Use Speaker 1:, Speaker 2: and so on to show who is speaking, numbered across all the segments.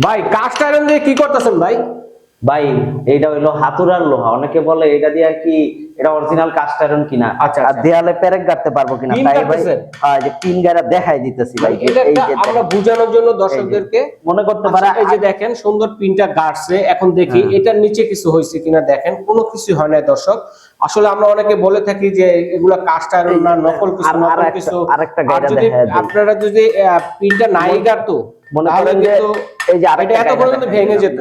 Speaker 1: ভাই cast iron দিয়ে কি করতেছেন ভাই?
Speaker 2: ভাই এইটা হইল হাতুরার লোহা। অনেকে বলে এটা দিয়ে কি এটা অরিজিনাল কাস্ট আয়রন কিনা?
Speaker 1: আচ্ছা,
Speaker 2: আর
Speaker 1: আচ্ছা।
Speaker 2: দেয়ালে পেরেক গাড়তে পারব কিনা? তাই ভাই হ্যাঁ, যে পিন গাড়া দেখাই দিতেছি ভাই
Speaker 1: এটা
Speaker 2: এই যে
Speaker 1: আমরা বোঝানোর জন্য দর্শকদেরকে
Speaker 2: মনে করতে পারে
Speaker 1: আচ্ছা, এই যে দেখেন সুন্দর পিনটা গাড়ছে এখন দেখি
Speaker 2: হ্যাঁ।
Speaker 1: এটার নিচে কিছু হয়েছে কিনা দেখেন। কোনো কিছু হয় না দর্শক। আসলে আমরা অনেকে বলে থাকি যে এগুলা কাস্ট আয়রন না নকল কিছু
Speaker 2: আর-
Speaker 1: নকল কিছু।
Speaker 2: আরেকটা
Speaker 1: আর
Speaker 2: গাড়া
Speaker 1: যদি
Speaker 2: দেখায়
Speaker 1: আপনারা যদি পিনটা নাই গাড়তো
Speaker 2: মনে করেন যে এই যে আরেকটা
Speaker 1: এত পর্যন্ত ভেঙে যেত।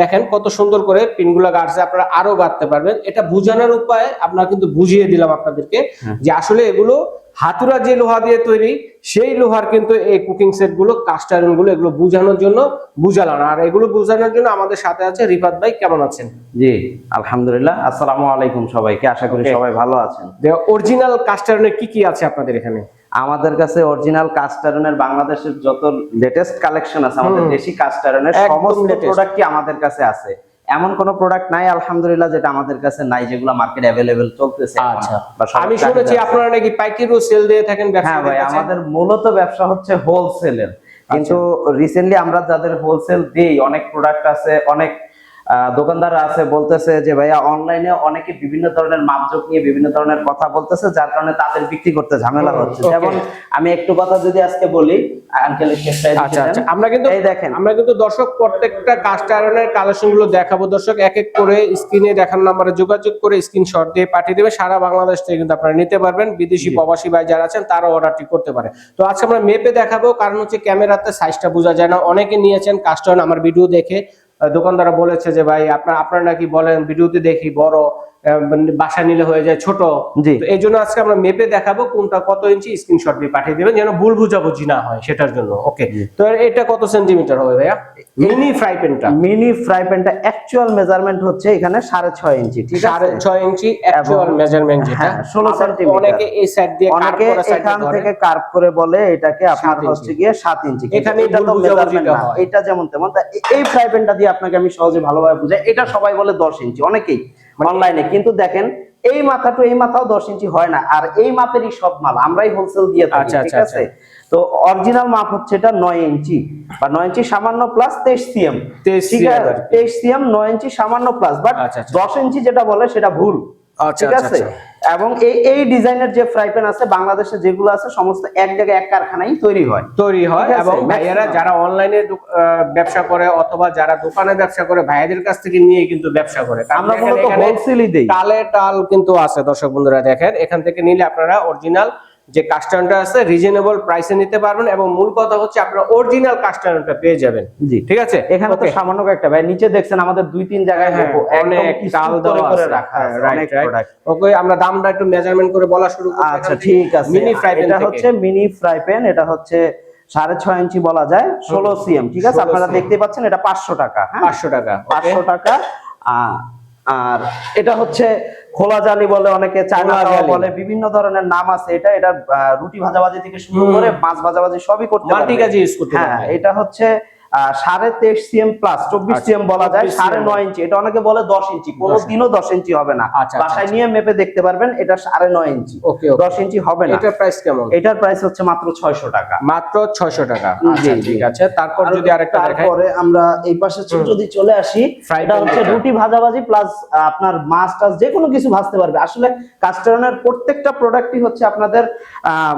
Speaker 1: দেখেন কত সুন্দর করে পিনগুলা গাড়ছে আপনারা আরও গাড়তে পারবেন। এটা বুঝানোর উপায় আমরা কিন্তু বুঝিয়ে দিলাম আপনাদেরকে। যে আসলে এগুলো হাতুরা যে লোহা দিয়ে তৈরি সেই লোহার কিন্তু এই কুকিং সেটগুলো কাস্ট আয়রনগুলো এগুলো বুঝানোর জন্য বুঝালাম। আর এগুলো বুঝানোর জন্য আমাদের সাথে আছে রিফাত ভাই কেমন আছেন?
Speaker 2: জি আলহামদুলিল্লাহ। আসসালামু আলাইকুম সবাইকে আশা করি সবাই ভালো আছেন।
Speaker 1: অরিজিনাল কাস্ট আয়রনের কি কি আছে আপনাদের এখানে?
Speaker 2: আমাদের কাছে অরিজিনাল কাস্ট আয়রনের বাংলাদেশের যত লেটেস্ট কালেকশন আছে আমাদের দেশি কাস্ট আয়রনের
Speaker 1: একদম
Speaker 2: সমস্ত। প্রোডাক্টই আমাদের কাছে আছে। এমন কোন প্রোডাক্ট নাই আলহামদুলিল্লাহ যেটা আমাদের কাছে নাই যেগুলো মার্কেট অ্যাভেলেবেল চলতেছে
Speaker 1: আচ্ছা। আমি শুনেছি আপনারা নাকি পাইকারিও সেল দিয়ে থাকেন
Speaker 2: হ্যাঁ ভাই আমাদের মূলত ব্যবসা হচ্ছে হোলসেলের কিন্তু
Speaker 1: আচ্ছা।
Speaker 2: রিসেন্টলি আমরা যাদের হোলসেল দেই অনেক প্রোডাক্ট আছে অনেক আহ, দোকানদার আছে বলতেছে যে ভাইয়া অনলাইনে অনেকে বিভিন্ন ধরনের মাপজোক নিয়ে বিভিন্ন ধরনের কথা বলতেছে যার কারণে তাদের বিক্রি করতে ঝামেলা হচ্ছে। যেমন আমি একটু কথা যদি আজকে বলি
Speaker 1: আচ্ছা আচ্ছা আমরা কিন্তু
Speaker 2: এই দেখেন।
Speaker 1: আমরা কিন্তু দর্শক প্রত্যেকটা কাস্ট আয়রনের কালেকশনগুলো দেখাবো। দর্শক এক এক করে স্ক্রিনে দেখানো নাম্বারে যোগাযোগ করে স্ক্রিনশট দিয়ে পাঠিয়ে দেবে। সারা বাংলাদেশ থেকে কিন্তু আপনারা নিতে পারবেন। বিদেশি প্রবাসী ভাই যারা আছেন তারা অর্ডারটি করতে পারে। তো আজকে আমরা মেপে দেখাবো। কারণ হচ্ছে ক্যামেরাতে সাইজটা বোঝা যায় না। অনেকে নিয়েছেন কাস্ট আমার ভিডিও দেখে। আহ, দোকানদাররা বলেছে যে ভাই আপনার আপনারা নাকি বলেন ভিডিওতে দেখি বড় বাসা নিলে হয়ে যায় ছোট। এই জন্য আজকে আমরা মেপে দেখাবো কোনটা কত ইঞ্চি স্ক্রিনশট দিয়ে পাঠিয়ে দেবেন যেন ভুল বুঝাবুঝি না হয় সেটার জন্য। ওকে তো এটা কত সেন্টিমিটার হবে ভাইয়া? মিনি ফ্রাই প্যানটা
Speaker 2: মিনি ফ্রাই প্যানটা অ্যাকচুয়াল মেজারমেন্ট হচ্ছে এখানে সাড়ে ছয় ইঞ্চি ঠিক
Speaker 1: সাড়ে
Speaker 2: আছে
Speaker 1: ছয় ইঞ্চি অ্যাকচুয়াল মেজারমেন্ট যেটা।
Speaker 2: হ্যাঁ, 16 সেন্টিমিটার।
Speaker 1: অনেকে এই সাইড দিয়ে কার্ভ
Speaker 2: অনেকে এখান থেকে কার্ভ করে বলে এটাকে আপনার। হচ্ছে গিয়ে সাত ইঞ্চি
Speaker 1: এখানেই
Speaker 2: এটা তো measurement না। এটা যেমন তেমন। এই ফ্রাই প্যানটা দিয়ে আপনাকে আমি সহজে ভালোভাবে বুঝাই। এটা সবাই বলে দশ ইঞ্চি অনেকেই
Speaker 1: মানে
Speaker 2: অনলাইনে কিন্তু দেখেন এই মাথা টু এই মাথাও দশ ইঞ্চি হয় না আর এই মাপেরই সব মাল। আমরাই হোলসেল দিয়ে থাকি
Speaker 1: আচ্ছা,
Speaker 2: ঠিক
Speaker 1: আচ্ছা,
Speaker 2: আছে? তো অরিজিনাল মাপ হচ্ছে এটা নয় ইঞ্চি। বা নয় ইঞ্চি সামান্য প্লাস তেইশ সিএম।
Speaker 1: 23
Speaker 2: ঠিক
Speaker 1: cm
Speaker 2: আছে?
Speaker 1: আর কি।
Speaker 2: তেইশ সিএম নয় ইঞ্চি সামান্য প্লাস বাট
Speaker 1: আচ্ছা, আচ্ছা।
Speaker 2: দশ ইঞ্চি যেটা বলে সেটা ভুল।
Speaker 1: আচ্ছা,
Speaker 2: ঠিক
Speaker 1: আচ্ছা,
Speaker 2: আছে?
Speaker 1: আচ্ছা।
Speaker 2: এবং এই এই ডিজাইনের যে ফ্রাই প্যান আছে বাংলাদেশে যেগুলো আছে সমস্ত এক জায়গায় এক কারখানায় তৈরি হয়।
Speaker 1: তৈরি হয় এবং ভাইয়ারা যারা অনলাইনে ব্যবসা করে অথবা যারা দোকানে ব্যবসা করে ভাইয়াদের কাছ থেকে নিয়ে কিন্তু ব্যবসা করে।
Speaker 2: আমরা মূলত
Speaker 1: এখানে
Speaker 2: হোলসেলই দেই।
Speaker 1: টালে টাল কিন্তু আছে দর্শক বন্ধুরা দেখেন। এখান থেকে নিলে আপনারা অরিজিনাল যে কাস্টমারটা আছে রিজনেবল প্রাইসে নিতে পারবেন এবং মূল কথা হচ্ছে আপনারা অরিজিনাল কাস্টমারটা পেয়ে যাবেন।
Speaker 2: জি।
Speaker 1: ঠিক আছে?
Speaker 2: এখানে তো. সামান্য একটা ভাই নিচে দেখছেন আমাদের দুই তিন জায়গায়
Speaker 1: হ্যাঁ, অনেক
Speaker 2: স্তূপ
Speaker 1: টাল
Speaker 2: করে। রাখা
Speaker 1: হ্যাঁ,
Speaker 2: অনেক
Speaker 1: right. ওকে আমরা দামটা একটু মেজারমেন্ট করে বলা শুরু করি
Speaker 2: আচ্ছা ঠিক আছে।
Speaker 1: মিনি ফ্রাই প্যান
Speaker 2: এটা হচ্ছে মিনি ফ্রাই প্যান এটা হচ্ছে সাড়ে ছয় ইঞ্চি বলা যায় ষোলো সিএম ঠিক আছে? আপনারা দেখতে পাচ্ছেন এটা পাঁচশো টাকা হ্যাঁ?
Speaker 1: পাঁচশো টাকা
Speaker 2: পাঁচশো টাকা। আর এটা হচ্ছে খোলা জালি বলে অনেকে চায়না। বলে বিভিন্ন ধরনের নাম আছে। এটা এটা রুটি ভাজাভাজি থেকে শুরু করে মাছ ভাজাভাজি সবই করতে
Speaker 1: মাল্টি কাজে ইউজ করতে
Speaker 2: হ্যাঁ এটা হচ্ছে সাড়ে তেইশ সিএম প্লাস চব্বিশ
Speaker 1: আচ্ছা,
Speaker 2: সিএম বলা যায়
Speaker 1: 24
Speaker 2: সাড়ে নয় ইঞ্চি। এটা অনেকে বলে দশ ইঞ্চি।
Speaker 1: দশ
Speaker 2: কোনোদিনও দশ ইঞ্চি হবে না।
Speaker 1: আচ্ছা, আচ্ছা,
Speaker 2: বাসায়
Speaker 1: আচ্ছা।
Speaker 2: নিয়ে মেপে দেখতে পারবেন এটা সাড়ে নয় ইঞ্চি। দশ ইঞ্চি হবে না।
Speaker 1: এটার প্রাইস কেমন?
Speaker 2: এটার প্রাইস হচ্ছে মাত্র ছয়শো টাকা।
Speaker 1: মাত্র ছয়শো টাকা।
Speaker 2: জি,
Speaker 1: আচ্ছা ঠিক আছে। তারপর যদি আরেকটা
Speaker 2: তারপরে আমরা এই পাশে যদি চলে আসি এটা হচ্ছে রুটি ভাজাভাজি প্লাস আপনার মাছ টাছ যে কোনো কিছু ভাজতে পারবে। আসলে কাস্টমারের প্রত্যেকটা প্রোডাক্টই হচ্ছে আপনাদের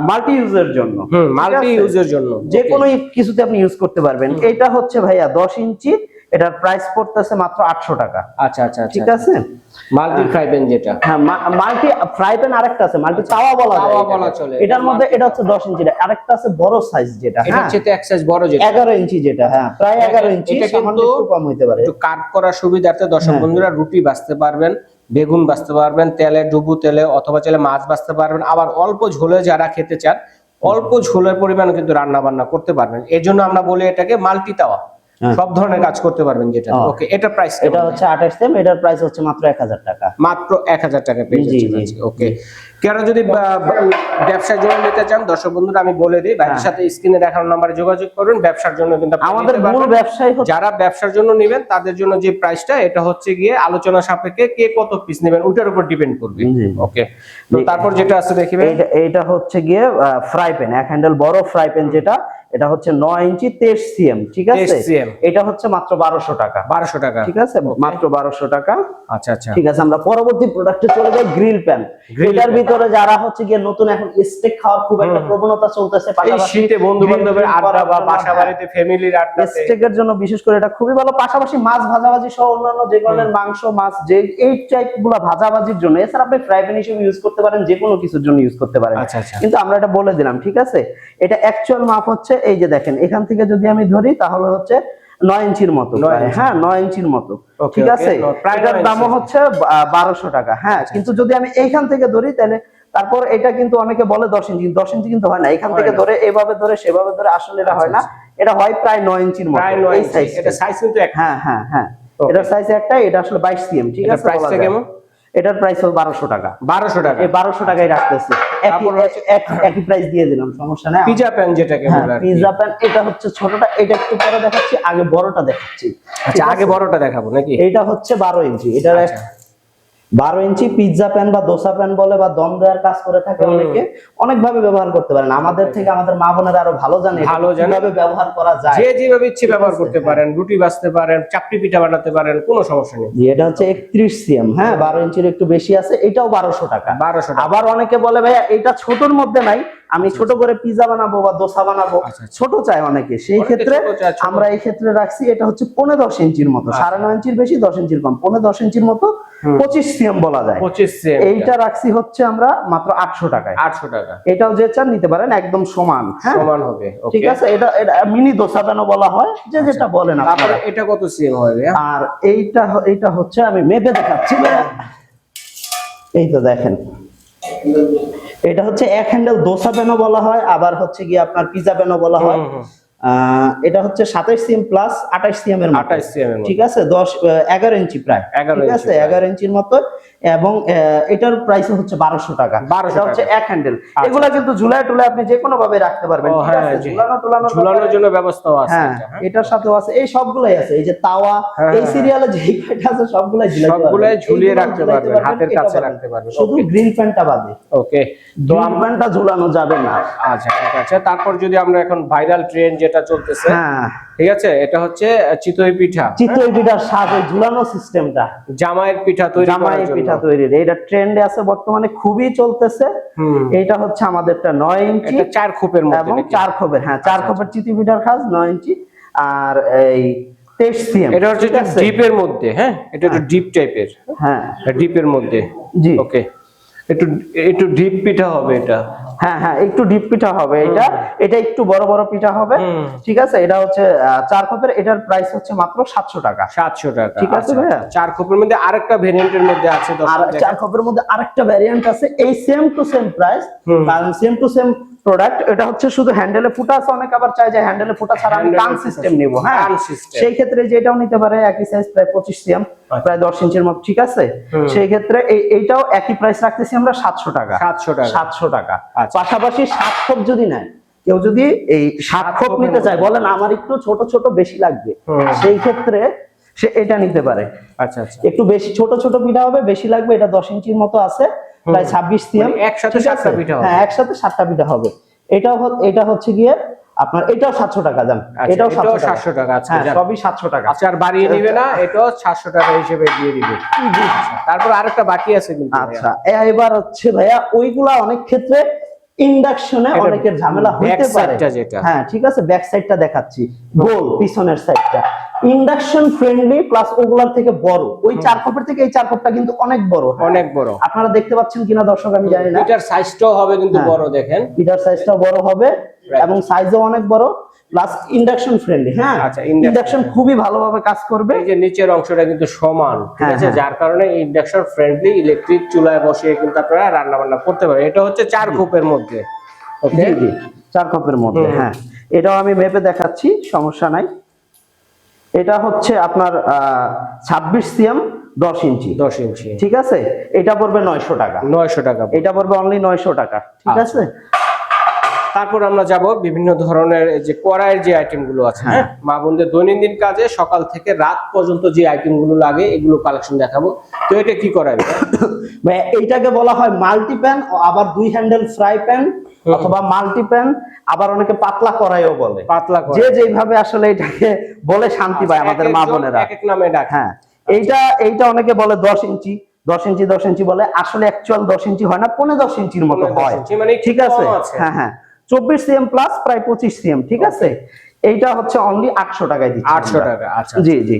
Speaker 2: মাল্টি ইউজের জন্য।
Speaker 1: মাল্টি ইউজের জন্য।
Speaker 2: যে কোনো কিছুতে আপনি ইউজ করতে পারবেন। এটা হচ্ছে ভাইয়া দশ ইঞ্চি এটার প্রাইস পড়তেছে মাত্র আটশো টাকা।
Speaker 1: আচ্ছা আচ্ছা
Speaker 2: ঠিক
Speaker 1: ঠিক
Speaker 2: আছে?
Speaker 1: মাল্টি ফ্রাই প্যান যেটা।
Speaker 2: হ্যাঁ মাল্টি ফ্রাই প্যান আরেকটা আছে মাল্টি তাওয়া বলা যায়
Speaker 1: বলা চলে।
Speaker 2: এটার মধ্যে এটা হচ্ছে দশ ইঞ্চি আরেকটা আছে বড় সাইজ যেটা
Speaker 1: এটা
Speaker 2: হ্যাঁ?
Speaker 1: হচ্ছে এক সাইজ বড় যেটা।
Speaker 2: এগারো ইঞ্চি যেটা হ্যাঁ প্রায়
Speaker 1: এটা-
Speaker 2: এগারো ইঞ্চি
Speaker 1: এটা কিন্তু
Speaker 2: কম হইতে পারে।
Speaker 1: একটু কাট করার সুবিধার্থে দর্শক
Speaker 2: হ্যাঁ।
Speaker 1: বন্ধুরা রুটি বাঁচতে পারবেন বেগুন বাঁচতে পারবেন তেলে ডুবু তেলে অথবা চাইলে মাছ বাঁচতে পারবেন আবার অল্প ঝোলে যারা খেতে চান অল্প ঝোলের পরিমাণ কিন্তু রান্না বান্না করতে পারবেন এই জন্য আমরা বলি এটাকে মাল্টি তাওয়া
Speaker 2: হ্যাঁ।
Speaker 1: সব ধরনের কাজ করতে পারবেন যেটা। ওকে এটা প্রাইস
Speaker 2: এটা হচ্ছে আঠাশ সেম এটার প্রাইস হচ্ছে মাত্র এক হাজার টাকা
Speaker 1: মাত্র এক হাজার টাকা পেয়ে
Speaker 2: জি,
Speaker 1: যাচ্ছেন
Speaker 2: জি।
Speaker 1: ওকে কেন যদি ব্যবসার জন্য নিতে চান দর্শক বন্ধুরা আমি বলে দিই ভাইয়ের
Speaker 2: হ্যাঁ।
Speaker 1: সাথে স্ক্রিনে দেখানো নাম্বারে যোগাযোগ করুন ব্যবসার জন্য কিন্তু
Speaker 2: আমাদের মূল। ব্যবসায়
Speaker 1: যারা ব্যবসার জন্য নেবেন তাদের জন্য যে প্রাইসটা এটা হচ্ছে গিয়ে আলোচনা সাপেক্ষে কে কত পিস নেবেন ওটার উপর ডিপেন্ড করবে। ওকে তো তারপর যেটা আছে দেখিবেন
Speaker 2: এইটা হচ্ছে গিয়ে ফ্রাই প্যান এক হ্যান্ডেল বড় ফ্রাই প্যান যেটা এটা হচ্ছে নয় ইঞ্চি তেইশ সিএম ঠিক আছে?
Speaker 1: 23
Speaker 2: এটা হচ্ছে মাত্র বারোশো টাকা।
Speaker 1: বারোশো টাকা।
Speaker 2: ঠিক আছে? মাত্র বারোশো টাকা।
Speaker 1: আচ্ছা আচ্ছা।
Speaker 2: ঠিক আছে আমরা পরবর্তী প্রোডাক্টে চলে যাই গ্রিল প্যান
Speaker 1: Grill
Speaker 2: ভিতরে যারা হচ্ছে গিয়ে নতুন এখন স্টেক খাওয়ার খুব একটা প্রবণতা চলতেছে
Speaker 1: শীতে বন্ধু বান্ধবের আড্ডা বা বাসা। বাড়িতে ফ্যামিলির
Speaker 2: স্টেকের জন্য বিশেষ করে এটা খুবই ভালো পাশাপাশি মাছ ভাজাভাজি সহ অন্যান্য যে ধরনের মাংস মাছ যে এই টাইপগুলা ভাজাভাজির জন্য এছাড়া আপনি ফ্রাই প্যান হিসেবে ইউজ করতে পারেন যে কোনো কিছুর জন্য ইউজ করতে পারেন।
Speaker 1: আচ্ছা, আচ্ছা।
Speaker 2: কিন্তু আমরা এটা বলে দিলাম ঠিক আছে? এটা অ্যাকচুয়াল মাপ হচ্ছে এই যে দেখেন এখান থেকে যদি আমি ধরি তাহলে হচ্ছে নয় ইঞ্চির মতো। হ্যাঁ নয় ইঞ্চির মতো। ঠিক আছে? এটার দামও হচ্ছে বারোশো টাকা। হ্যাঁ
Speaker 1: আচ্ছা,
Speaker 2: কিন্তু যদি আমি এইখান থেকে ধরি তাহলে তারপর এটা কিন্তু অনেকে বলে দশ ইঞ্চি। দশ ইঞ্চি কিন্তু হয় না। এখান থেকে ধরে এভাবে ধরে সেভাবে ধরে আসলে এটা হয় না। এটা হয় প্রায় নয় ইঞ্চির মতো।
Speaker 1: নয়
Speaker 2: এই
Speaker 1: ইঞ্চি। এটা সাইজ কিন্তু
Speaker 2: হ্যাঁ হ্যাঁ হ্যাঁ. এটার সাইজ একটাই এটা আসলে বাইশ সিএম। ঠিক আছে।
Speaker 1: কেমন?
Speaker 2: এটার প্রাইস হল বারোশো টাকা।
Speaker 1: বারোশো টাকা।
Speaker 2: এই বারোশো টাকায় রাখতেছি। একই এক- একই প্রাইস দিয়ে দিলাম সমস্যা নাই।
Speaker 1: পিজা প্যান যেটাকে
Speaker 2: হ্যাঁ
Speaker 1: বলে
Speaker 2: পিজা প্যান এটা হচ্ছে ছোটটা এটা একটু পরে দেখাচ্ছি আগে বড়টা দেখাচ্ছি।
Speaker 1: আচ্ছা আগে বড়টা দেখাবো নাকি?
Speaker 2: এটা হচ্ছে বারো ইঞ্চি এটা
Speaker 1: আচ্ছা।
Speaker 2: বারো ইঞ্চি পিৎজা প্যান বা দোসা প্যান বলে বা দম দেওয়ার কাজ করে থাকে অনেকে অনেক ভাবে ব্যবহার করতে পারেন। আমাদের থেকে আমাদের মা বোনেরা আরও ভালো জানে
Speaker 1: ভালো জানে।
Speaker 2: ব্যবহার করা যায়।
Speaker 1: যে যেভাবে ইচ্ছে ব্যবহার করতে। পারেন রুটি বাঁচতে পারেন চাপড়ি পিঠা বানাতে পারেন কোনো সমস্যা নেই।
Speaker 2: এটা হচ্ছে একত্রিশ সিএম। হ্যাঁ বারো ইঞ্চির একটু বেশি আছে এটাও বারোশো টাকা।
Speaker 1: বারোশো টাকা।
Speaker 2: আবার অনেকে বলে ভাইয়া এটা ছোটর মধ্যে নাই আমি ছোট করে পিজা বানাবো বা দোসা বানাবো
Speaker 1: আচ্ছা, আচ্ছা।
Speaker 2: ছোট চাই অনেকে। সেই ক্ষেত্রে
Speaker 1: চায়।
Speaker 2: আমরা এই ক্ষেত্রে রাখছি এটা হচ্ছে পনেরো দশ ইঞ্চির মতো
Speaker 1: আচ্ছা।
Speaker 2: সাড়ে নয় ইঞ্চির বেশি দশ ইঞ্চির কম। পনেরো দশ ইঞ্চির মতো পঁচিশ সিএম বলা যায়।
Speaker 1: পঁচিশ
Speaker 2: এইটা রাখছি হচ্ছে আমরা মাত্র আটশো টাকায়।
Speaker 1: আটশো টাকা।
Speaker 2: এটাও যে চান নিতে পারেন একদম সমান হ্যাঁ?
Speaker 1: সমান হবে
Speaker 2: ঠিক আছে এটা এটা মিনি দোসা প্যানও বলা হয় যে যেটা বলেন আপনারা।
Speaker 1: এটা কত সিএম হবে
Speaker 2: আর এইটা এইটা হচ্ছে আমি মেপে দেখাচ্ছি। এই তো দেখেন। এটা হচ্ছে এক হ্যান্ডেল দোসা প্যানও বলা হয় আবার হচ্ছে গিয়ে আপনার পিজা প্যানও বলা হয়। এটা হচ্ছে সাতাইশ সিএম প্লাস আঠাইশ সিএম এর মতো।
Speaker 1: 28 cm এর
Speaker 2: ঠিক আছে? দশ এগারো ইঞ্চি প্রায়।
Speaker 1: 11
Speaker 2: ঠিক আছে? এগারো ইঞ্চির মতো। এবং এটার প্রাইস হচ্ছে বারোশো টাকা। বারোশো হচ্ছে এক হ্যান্ডেল এগুলা কিন্তু ঝুলায় টুলে আপনি যে কোনো ভাবে রাখতে পারবেন
Speaker 1: হ্যাঁ
Speaker 2: ঝুলানো টুলানোর
Speaker 1: ঝুলানোর জন্য ব্যবস্থা আছে
Speaker 2: হ্যাঁ
Speaker 1: হ্যাঁ?
Speaker 2: এটার সাথেও আছে। এই সবগুলাই আছে এই যে তাওয়া
Speaker 1: হ্যাঁ,
Speaker 2: এই সিরিয়ালে যে কয়টা আছে সবগুলাই
Speaker 1: সবগুলাই ঝুলিয়ে রাখতে পারবেন, হাতের কাছে রাখতে পারবেন।
Speaker 2: শুধু. গ্রিল প্যান্টটা বাদে।
Speaker 1: ওকে তো
Speaker 2: প্যান্টটা ঝুলানো যাবে না।
Speaker 1: আচ্ছা ঠিক আছে। তারপর যদি আমরা এখন ভাইরাল ট্রেন যেটা চলতেছে
Speaker 2: হ্যাঁ।
Speaker 1: ঠিক আছে? এটা হচ্ছে চিতই পিঠা।
Speaker 2: চিতই পিঠার ওই ঝুলানো সিস্টেমটা।
Speaker 1: জামাইয়ের পিঠা তৈরি
Speaker 2: জামাই
Speaker 1: করার
Speaker 2: পিঠা তৈরির এটা ট্রেন্ডে আছে বর্তমানে খুবই চলতেছে। এটা হচ্ছে আমাদেরটা নয় ইঞ্চি।
Speaker 1: এটা চার খোপের মধ্যে
Speaker 2: এবং চার খোপের হ্যাঁ চার খোপের চিতি পিঠার খাস নয় ইঞ্চি। আর এই
Speaker 1: এটা হচ্ছে ডিপের মধ্যে হ্যাঁ? এটা একটু ডিপ টাইপের।
Speaker 2: হ্যাঁ।
Speaker 1: ডিপের মধ্যে।
Speaker 2: জি।
Speaker 1: ওকে। একটু একটু ডিপ পিঠা হবে এটা।
Speaker 2: হ্যাঁ হ্যাঁ একটু ডিপ পিঠা হবে এটা। এটা একটু বড় বড় পিঠা হবে। ঠিক আছে? এটা হচ্ছে চার খোপের এটার প্রাইস হচ্ছে মাত্র সাতশো টাকা।
Speaker 1: সাতশো টাকা
Speaker 2: ঠিক আছে
Speaker 1: আচ্ছা,
Speaker 2: ভাইয়া?
Speaker 1: আচ্ছা। চার খোপের মধ্যে আরেকটা ভেরিয়েন্টের মধ্যে আছে
Speaker 2: আর চার খোপের মধ্যে আরেকটা ভ্যারিয়েন্ট আছে এই সেম টু সেম প্রাইস। কারণ সেম টু সেম প্রোডাক্ট এটা হচ্ছে শুধু হ্যান্ডেলে ফুটা আছে অনেক আবার চাই যে হ্যান্ডেলে ফুটা ছাড়া আমি কান সিস্টেম নিব হ্যাঁ। সেই ক্ষেত্রে যেটাও নিতে পারে একই সাইজ প্রায় পঁচিশ সিএম
Speaker 1: আচ্ছা।
Speaker 2: প্রায় দশ ইঞ্চির মতো ঠিক আছে? সেই ক্ষেত্রে এই এইটাও একই প্রাইস রাখতেছি আমরা সাতশো টাকা।
Speaker 1: সাতশো টাকা।
Speaker 2: সাতশো টাকা।
Speaker 1: আচ্ছা।
Speaker 2: পাশাপাশি সাত খোপ যদি নেয় কেউ যদি এই সাত খোপ নিতে চায় বলেন আমার একটু ছোট ছোট বেশি লাগবে সেই ক্ষেত্রে সে এটা নিতে পারে।
Speaker 1: আচ্ছা আচ্ছা।
Speaker 2: একটু বেশি ছোট ছোট পিঠা হবে বেশি লাগবে এটা দশ ইঞ্চির মতো আছে। প্রায় ছাব্বিশ সিএম।
Speaker 1: মানে একসাথে সাতটা পিঠা
Speaker 2: হ্যাঁ একসাথে সাতটা পিঠা হবে। এটাও এটা হচ্ছে গিয়ে আপনার এটাও সাতশো টাকা
Speaker 1: আচ্ছা,
Speaker 2: এটাও সাতশো
Speaker 1: টাকা,
Speaker 2: হ্যাঁ সবই সাতশো টাকা।
Speaker 1: আচ্ছা আর বাড়িয়ে নিবে না এটাও সাতশো টাকা হিসেবে দিয়ে দিবে। আচ্ছা, তারপর আরেকটা বাকি আছে কিন্তু
Speaker 2: আচ্ছা এবার হচ্ছে ভাইয়া ওইগুলা অনেক ক্ষেত্রে ইন্ডাকশনে অনেকের ঝামেলা হতে পারে।
Speaker 1: যেটা।
Speaker 2: হ্যাঁ ঠিক আছে ব্যাক সাইডটা দেখাচ্ছি। গোল পিছনের সাইডটা ইন্ডাকশন ফ্রেন্ডলি প্লাস ওগুলার থেকে বড়। ওই চার কপের থেকে এই চার কপটা কিন্তু অনেক বড় হ্যাঁ।
Speaker 1: অনেক বড়।
Speaker 2: আপনারা দেখতে পাচ্ছেন কিনা দর্শক আমি জানি না।
Speaker 1: এটার সাইজটাও হবে কিন্তু
Speaker 2: হ্যাঁ।
Speaker 1: বড় দেখেন।
Speaker 2: পিঠার সাইজটা বড় হবে এবং সাইজও অনেক বড় প্লাস ইন্ডাকশন ফ্রেন্ডলি হ্যাঁ?
Speaker 1: আচ্ছা,
Speaker 2: ইন্ডাকশন খুবই ভালোভাবে কাজ করবে।
Speaker 1: এই যে নিচের অংশটা কিন্তু সমান ঠিক
Speaker 2: হ্যাঁ,
Speaker 1: আছে। যার কারণে ইন্ডাকশন ফ্রেন্ডলি ইলেকট্রিক চুলায় বসিয়ে কিন্তু আপনারা রান্না বান্না করতে পারেন এটা হচ্ছে চার খোপের মধ্যে ওকে
Speaker 2: জি জি চার কাপের মধ্যে হ্যাঁ। এটাও আমি মেপে দেখাচ্ছি সমস্যা নাই। এটা হচ্ছে আপনার ছাব্বিশ সিএম দশ ইঞ্চি।
Speaker 1: দশ ইঞ্চি।
Speaker 2: ঠিক আছে? এটা পড়বে নয়শো টাকা।
Speaker 1: নয়শো টাকা।
Speaker 2: এটা পড়বে অনলি নয়শো টাকা। ঠিক
Speaker 1: আচ্ছা।
Speaker 2: আছে?
Speaker 1: তারপর আমরা যাব বিভিন্ন ধরনের যে কড়াইয়ের যে আইটেমগুলো আছে হ্যাঁ? মা বোনদের দৈনন্দিন কাজে সকাল থেকে রাত পর্যন্ত যে আইটেমগুলো লাগে এগুলো কালেকশন দেখাবো। তো এটা কি করাই
Speaker 2: ভাই, এইটাকে বলা হয় মাল্টি প্যান আবার দুই হ্যান্ডেল ফ্রাই প্যান অথবা মাল্টি প্যান আবার অনেকে পাতলা করাইও বলে।
Speaker 1: পাতলা
Speaker 2: যে যেভাবে আসলে এটাকে বলে শান্তি পায় আমাদের মা বোনেরা।
Speaker 1: এক এক নামে ডাকে।
Speaker 2: হ্যাঁ এইটা এইটা অনেকে বলে দশ ইঞ্চি দশ ইঞ্চি দশ ইঞ্চি বলে। আসলে অ্যাকচুয়াল দশ ইঞ্চি হয় না পনেরো দশ ইঞ্চির মতো হয়।
Speaker 1: মানে
Speaker 2: ঠিক আছে?
Speaker 1: আছে।
Speaker 2: হ্যাঁ হ্যাঁ। চব্বিশ সিএম প্লাস প্রায় পঁচিশ সিএম ঠিক আছে? এইটা হচ্ছে অনলি আটশো টাকায় দিচ্ছি
Speaker 1: আটশো। টাকা আচ্ছা
Speaker 2: জি জি।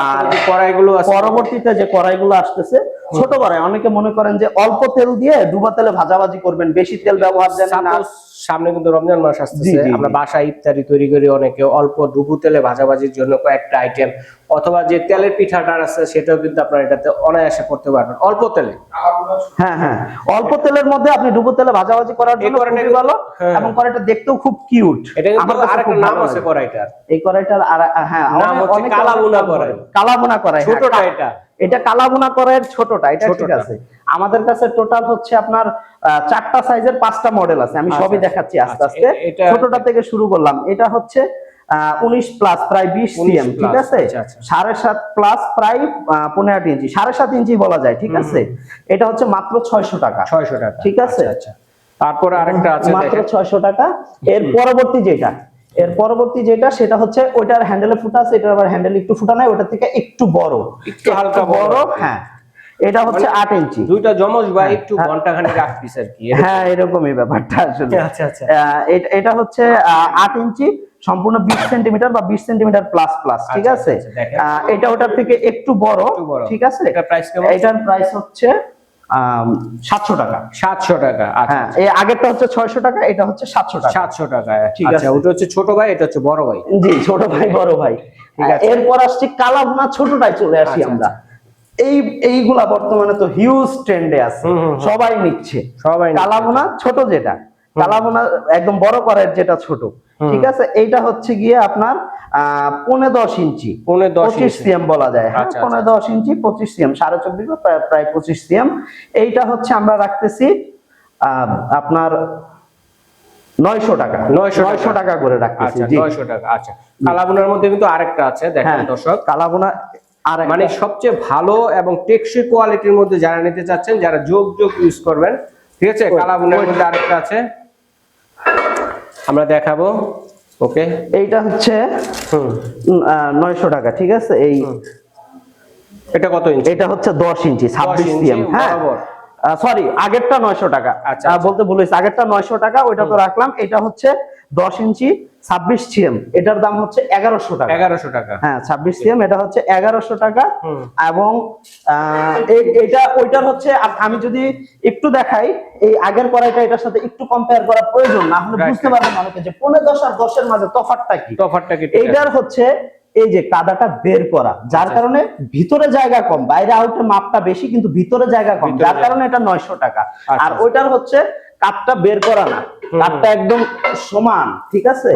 Speaker 2: আর
Speaker 1: কড়াইগুলো আছে?
Speaker 2: পরবর্তীতে যে কড়াইগুলো আসতেছে ছোট কড়াই অনেকে মনে করেন যে অল্প তেল দিয়ে ডুবা তেলে ভাজাভাজি করবেন বেশি তেল ব্যবহার যেন না
Speaker 1: সামনে কিন্তু রমজান মাস আসতেছে আমরা
Speaker 2: জি।
Speaker 1: বাসায় ইফতারি তৈরি করি অনেকে অল্প ডুবু তেলে ভাজাভাজির জন্য কয়েকটা আইটেম অথবা যে তেলের পিঠাটা আছে সেটাও কিন্তু আপনারা এটাতে অনায়াসে করতে পারবেন অল্প তেলে
Speaker 2: হ্যাঁ হ্যাঁ অল্প তেলের মধ্যে আপনি ডুবো তেলে ভাজাভাজি করার জন্য খুবই ভালো
Speaker 1: হ্যাঁ।
Speaker 2: এবং কড়াইটা দেখতেও খুব কিউট
Speaker 1: এটা কিন্তু আরেকটা নাম আছে কড়াইটার
Speaker 2: এই কড়াইটার আর হ্যাঁ
Speaker 1: নাম হচ্ছে
Speaker 2: নাম
Speaker 1: কড়াই।
Speaker 2: বলে। কড়াই হ্যাঁ,
Speaker 1: ছোটটা এটা।
Speaker 2: এটা কালাবোনা কড়াইয়ের ছোটটা এটা ঠিক আছে। আমাদের কাছে টোটাল হচ্ছে আপনার চারটা সাইজের পাঁচটা মডেল আছে। আমি
Speaker 1: আচ্ছা,
Speaker 2: সবই
Speaker 1: আচ্ছা।
Speaker 2: দেখাচ্ছি আস্তে
Speaker 1: আচ্ছা,
Speaker 2: আস্তে। ছোটটা থেকে শুরু করলাম। এটা হচ্ছে উনিশ প্লাস প্রায় বিশ
Speaker 1: 19
Speaker 2: সিএম ঠিক আছে। সাড়ে সাত প্লাস প্রায় পনেরো আট ইঞ্চি। সাড়ে সাত ইঞ্চি বলা যায় ঠিক আছে? এটা হচ্ছে মাত্র ছয়শো টাকা।
Speaker 1: ছয়শো টাকা।
Speaker 2: ঠিক আছে।
Speaker 1: তারপরে আরেকটা আছে
Speaker 2: মাত্র। ছয়শো টাকা। এর পরবর্তী যেটা এর পরবর্তী যেটা সেটা হচ্ছে ওইটার হ্যান্ডেলে ফুটা আছে এটার আবার হ্যান্ডেল একটু ফুটা নাই ওটা থেকে একটু বড়।
Speaker 1: একটু হালকা বড়।
Speaker 2: হ্যাঁ। এটা হচ্ছে আট ইঞ্চি।
Speaker 1: দুইটা জমজ ভাই
Speaker 2: হ্যাঁ,
Speaker 1: একটু
Speaker 2: হ্যাঁ।
Speaker 1: ঘণ্টা খানিক রাখতিস আর কি
Speaker 2: হ্যাঁ এরকমই ব্যাপারটা আসলে।
Speaker 1: আচ্ছা আচ্ছা।
Speaker 2: এটা- এটা হচ্ছে আহ, আট ইঞ্চি সম্পূর্ণ বিশ সেন্টিমিটার বা বিশ সেন্টিমিটার প্লাস প্লাস ঠিক
Speaker 1: আচ্ছা,
Speaker 2: আছে?
Speaker 1: আচ্ছা,
Speaker 2: এটা ওটার থেকে একটু বড় ঠিক আছে?
Speaker 1: এটার price কেমন?
Speaker 2: এটার প্রাইস হচ্ছে সাতশো টাকা।
Speaker 1: সাতশো টাকা আচ্ছা
Speaker 2: হ্যাঁ এই আগেরটা হচ্ছে ছয়শো টাকা এটা হচ্ছে সাতশো টাকা।
Speaker 1: সাতশো টাকা
Speaker 2: ঠিক
Speaker 1: আচ্ছা
Speaker 2: আছে।
Speaker 1: ওটা হচ্ছে ছোট ভাই এটা হচ্ছে বড় ভাই।
Speaker 2: জি ছোট ভাই বড় ভাই।
Speaker 1: ঠিক আছে।
Speaker 2: এরপর আসছি কালাভুনা ছোটটাই চলে আসি
Speaker 1: আচ্ছা,
Speaker 2: আমরা। এই এইগুলা বর্তমানে তো হিউজ ট্রেন্ডে আছে। সবাই নিচ্ছে।
Speaker 1: সবাই।
Speaker 2: কালাভুনা ছোট যেটা। কালাভুনা একদম বড় করার যেটা ছোট ঠিক আছে? এইটা হচ্ছে গিয়ে আপনার পনে দশ ইঞ্চি।
Speaker 1: পৌনে
Speaker 2: পঁচিশ। সিএম বলা যায় হ্যাঁ?
Speaker 1: আচ্ছা,
Speaker 2: পনে
Speaker 1: আচ্ছা।
Speaker 2: দশ ইঞ্চি পঁচিশ সিএম সাড়ে চব্বিশ বা প্রায়- পঁচিশ সিএম। এইটা হচ্ছে আমরা রাখতেছি আপনার নয়শো টাকা।
Speaker 1: 900
Speaker 2: নয়শো টাকা করে রাখতেছি
Speaker 1: আচ্ছা নয়শো টাকা আচ্ছা। কালাবুনার মধ্যে কিন্তু আরেকটা আছে দেখেন
Speaker 2: হ্যাঁ
Speaker 1: দর্শক।
Speaker 2: কালাবোনা আর
Speaker 1: মানে সবচেয়ে ভালো এবং টেকসই কোয়ালিটির মধ্যে যারা নিতে চাচ্ছেন যারা যোগ যোগ ইউজ করবেন ঠিক আছে? কালাবুনের মধ্যে আরেকটা আছে। আমরা দেখাবো ওকে?
Speaker 2: এইটা হচ্ছে নয়শো টাকা ঠিক আছে? এই
Speaker 1: এটা কত ইঞ্চি
Speaker 2: এটা হচ্ছে দশ ইঞ্চি ছাব্বিশ সিএম হ্যাঁ? সরি আগেরটা নয়শো টাকা।
Speaker 1: আচ্ছা, আচ্ছা।
Speaker 2: বলতে ভুলেছি আগেরটা নয়শো টাকা ওইটা তো রাখলাম। এটা হচ্ছে দশ ইঞ্চি ছাব্বিশ সিএম। এটার দাম হচ্ছে এগারোশো টাকা।
Speaker 1: এগারোশো টাকা।
Speaker 2: হ্যাঁ ছাব্বিশ সিএম এটা হচ্ছে এগারোশো টাকা। এবং এটা ওইটার হচ্ছে আমি যদি একটু দেখাই এই আগের কড়াইটা এটার সাথে একটু কম্পেয়ার করা প্রয়োজন না আপনি বুঝতে পারবেন অনেকে যে পনেরো দশ আর দশের মাঝে তফাৎটা কি।
Speaker 1: তফাৎটা কি
Speaker 2: এইটার হচ্ছে এই যে কাদাটা বের করা যার
Speaker 1: আচ্ছা।
Speaker 2: কারণে ভিতরে জায়গা কম বাইরে আউটে মাপটা বেশি কিন্তু ভিতরে জায়গা কম যার কারণে এটা নয়শো টাকা।
Speaker 1: আচ্ছা,
Speaker 2: আর
Speaker 1: আচ্ছা।
Speaker 2: ওইটার হচ্ছে কাঠটা বের করা না। কাঠটা একদম সমান ঠিক আছে।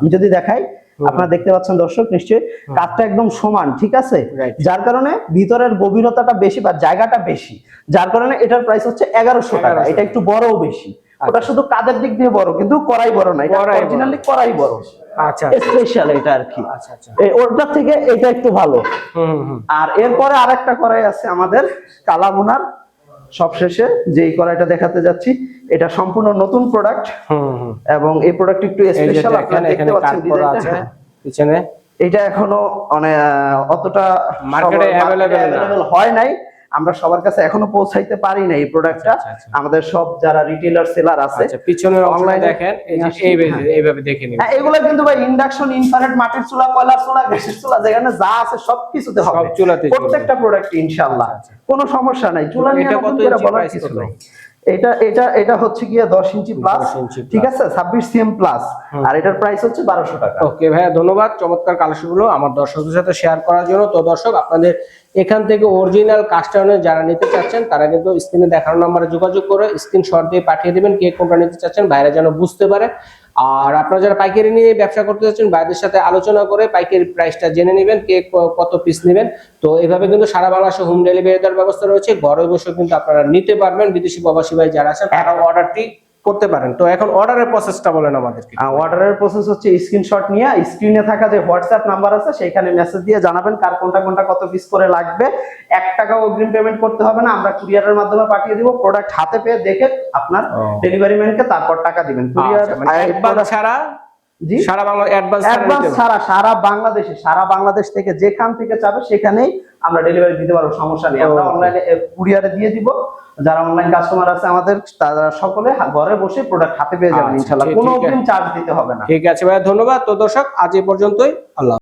Speaker 2: আমি যদি দেখাই আপনারা দেখতে পাচ্ছেন দর্শক নিশ্চয়ই কাঠটা একদম সমান ঠিক আছে? যার কারণে ভিতরের গভীরতাটা বেশি বা জায়গাটা বেশি। যার কারণে এটার প্রাইস হচ্ছে এগারোশো টাকা। এটা একটু বড়ও বেশি। ওটা শুধু কাদের দিক দিয়ে বড় কিন্তু করাই বড় না এটা অরিজিনালি করাই বড়।
Speaker 1: আচ্ছা
Speaker 2: স্পেশাল এটা আর কি।
Speaker 1: আচ্ছা আচ্ছা।
Speaker 2: ওটার থেকে এটা একটু ভালো। আর এরপরে আরেকটা কড়াই আছে আমাদের কালামুনার। সবশেষে যে কড়াইটা দেখাতে যাচ্ছি এটা সম্পূর্ণ নতুন প্রোডাক্ট
Speaker 1: হুম হুম
Speaker 2: এবং এই প্রোডাক্ট একটু স্পেশাল আপনারা দেখতে পাচ্ছেন
Speaker 1: আছে
Speaker 2: হ্যাঁ।
Speaker 1: পিছনে।
Speaker 2: এটা এখনও মানে অতটা মার্কেটে
Speaker 1: available
Speaker 2: হয় নাই। আমরা সবার কাছে এখনও পৌঁছাইতে পারি না এই প্রোডাক্টটা
Speaker 1: আচ্ছা, আচ্ছা।
Speaker 2: আমাদের সব যারা রিটেলার সেলার আছে
Speaker 1: আচ্ছা পিছনের অনলাইন দেখেন এই যে এইভাবে। দেখে নিন।
Speaker 2: হ্যাঁ এগুলো কিন্তু ভাই ইন্ডাকশন ইনফ্রারেড মাটির চুলা কয়লা চুলা গ্যাসের চুলা যেখানে যা আছে সবকিছুতে হবে
Speaker 1: সব চুলাতে চলবে।
Speaker 2: প্রত্যেকটা প্রোডাক্ট ইনশাআল্লাহ কোনো সমস্যা নাই। চুলা নিয়ে বলার কিছু নাই। এটা এটা এটা হচ্ছে গিয়ে দশ ইঞ্চি প্লাস ঠিক আছে? ছাব্বিশ সিএম প্লাস আর এটার প্রাইস হচ্ছে বারোশো টাকা।
Speaker 1: ওকে ভাইয়া ধন্যবাদ। চমৎকার কালেকশনগুলো আমার দর্শকদের সাথে শেয়ার করার জন্য। তো দর্শক আপনাদের এখান থেকে অরিজিনাল কাস্টমার যারা নিতে চাচ্ছেন তারা কিন্তু স্ক্রিনে দেখানো নাম্বারে যোগাযোগ করে স্ক্রিনশট দিয়ে পাঠিয়ে দেবেন কে কোনটা নিতে চাচ্ছেন বাইরে যেন বুঝতে পারে। আর আপনারা যারা পাইকারি নিয়ে ব্যবসা করতে চাচ্ছেন ভাইদের সাথে আলোচনা করে পাইকারি প্রাইসটা জেনে নেবেন, কে কত পিস নেবেন। তো এভাবে কিন্তু সারা বাংলাদেশে হোম ডেলিভারি দেওয়ার ব্যবস্থা রয়েছে। ঘরে বসে কিন্তু আপনারা নিতে পারবেন। বিদেশি প্রবাসী ভাই যারা আছেন তারা অর্ডারটি করতে পারেন। তো এখন অর্ডারের প্রসেসটা বলেন আমাদেরকে।
Speaker 2: অর্ডারের প্রসেস হচ্ছে স্ক্রিনশট নিয়ে স্ক্রিনে থাকা যে হোয়াটসঅ্যাপ নাম্বার আছে সেইখানে মেসেজ দিয়ে জানাবেন কার কোনটা কোনটা কত পিস করে লাগবে। এক টাকাও অগ্রিম পেমেন্ট করতে হবে না আমরা কুরিয়ারের মাধ্যমে পাঠিয়ে দিব প্রোডাক্ট হাতে পেয়ে দেখে আপনার ডেলিভারি ম্যানকে তারপর টাকা দিবেন। কুরিয়ার
Speaker 1: আচ্ছা, মানে ছাড়া সারা বাংলা অ্যাডভান্স
Speaker 2: অ্যাডভান্স ছাড়া সারা বাংলাদেশে সারা বাংলাদেশ থেকে যেখান থেকে চাবে সেখানেই আমরা ডেলিভারি দিতে পারব সমস্যা নেই। আমরা. অনলাইনে কুরিয়ারে দিয়ে দিব। যারা অনলাইন কাস্টমার আছে আমাদের তারা সকলে ঘরে বসে প্রোডাক্ট হাতে পেয়ে যাবেন
Speaker 1: আচ্ছা,
Speaker 2: ইনশাআল্লাহ। কোনো। অগ্রিম চার্জ দিতে হবে না।
Speaker 1: ঠিক আছে ভাইয়া ধন্যবাদ। তো দর্শক আজ এই পর্যন্তই। আল্লাহ।